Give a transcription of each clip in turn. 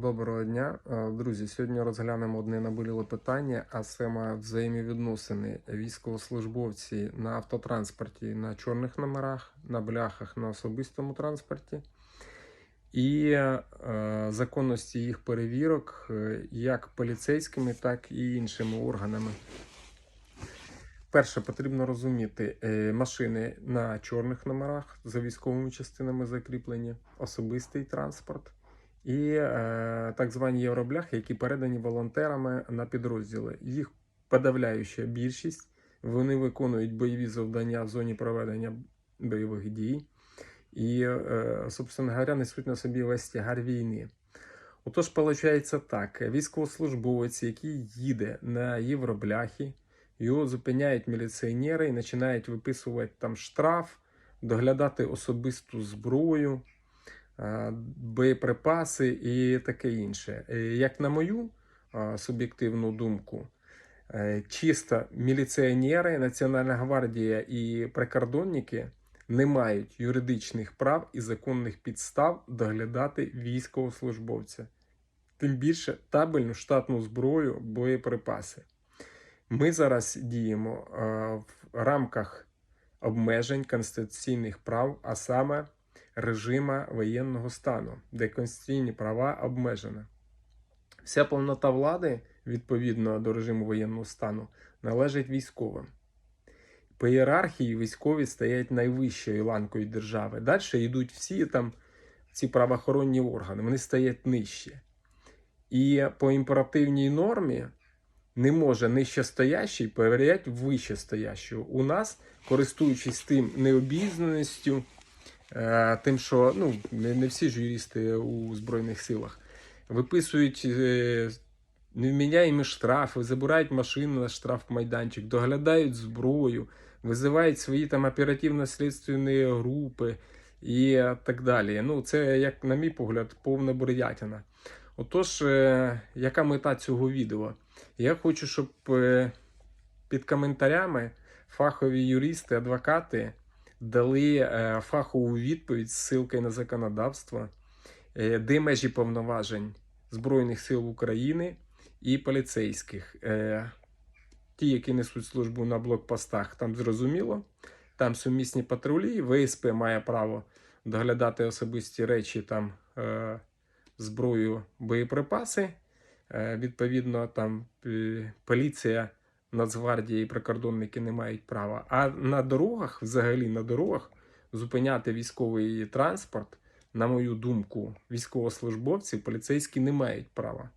Доброго дня, Е, друзі. Сьогодні розглянемо одне наболіле питання, а саме взаємовідносини військовослужбовці на автотранспорті на чорних номерах, на бляхах на особистому транспорті і е, законності їх перевірок е, як поліцейськими, так і іншими органами. Перше, потрібно розуміти, е, машини на чорних номерах за військовими частинами закріплені, особистий транспорт і е, так звані євробляхи, які передані волонтерами на підрозділи. Їх подавляюча більшість. Вони виконують бойові завдання в зоні проведення бойових дій і, е, собственно говоря, несуть на собі весь тягар війни. Отож, виходить так: військовослужбовець, який їде на євробляхи, його зупиняють міліціонери і починають виписувати там штраф, доглядати особисту зброю, боєприпаси і таке інше. Е, Як на мою е, суб'єктивну думку, е, чисто міліціонери, Національна гвардія і прикордонники не мають юридичних прав і законних підстав доглядати військовослужбовця. Тим більше табельну штатну зброю, боєприпаси. Ми зараз діємо е, в рамках обмежень конституційних прав, а саме режима воєнного стану, де конституційні права обмежені. Вся повнота влади, відповідно до режиму воєнного стану, належить військовим. По ієрархії військові стоять найвищою ланкою держави. Далі йдуть всі там ці правоохоронні органи, вони стоять нижче. І по імперативній нормі не може нижчестоящий перевіряти вищестоящого. У нас, користуючись тим необізнаністю, тим, що ну, не, всі ж юристи у Збройних силах виписують е, невміняємі штрафи, забирають машину на штрафмайданчик, доглядають зброю, визивають свої там оперативно-слідственні групи і так далі. Ну, це, як на мій погляд, повна бредятина. Отож, е, яка мета цього відео? Я хочу, щоб е, під коментарями фахові юристи, адвокати дали е, фахову відповідь з ссылкою на законодавство, е, де межі повноважень Збройних сил України і поліцейських. Е, Ті, які несуть службу на блокпостах, там зрозуміло. Там сумісні патрулі, ВСП має право доглядати особисті речі, там зброю, боєприпаси. Відповідно, там поліція, Нацгвардія і прикордонники не мають права. А на дорогах, взагалі на дорогах, зупиняти військовий транспорт, на мою думку, військовослужбовці, поліцейські не мають права.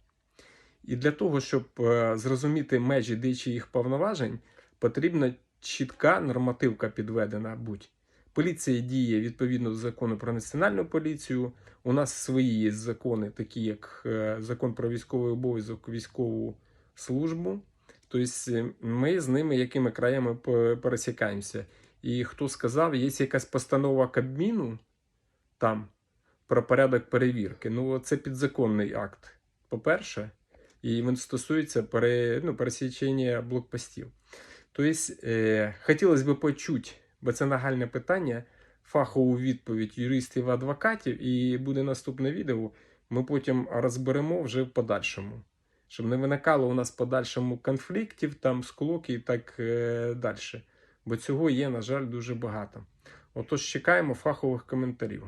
І для того, щоб е, зрозуміти межі деяких повноважень, потрібна чітка нормативка підведена будь. Поліція діє відповідно до закону про національну поліцію. У нас свої є закони, такі як е, закон про військовий обов'язок, військову службу. Тобто ми з ними якими краями пересікаємося. І хто сказав, є якась постанова Кабміну там про порядок перевірки. Ну, це підзаконний акт, по-перше, і він стосується пере, ну, пересічення блокпостів. Тобто, е, хотілося б почути, бо це нагальне питання, фахову відповідь юристів і адвокатів, і буде наступне відео. Ми потім розберемо вже в подальшому. Щоб не виникало у нас в подальшому конфліктів, там склок і так е, далі. Бо цього є, на жаль, дуже багато. Отож, чекаємо фахових коментарів.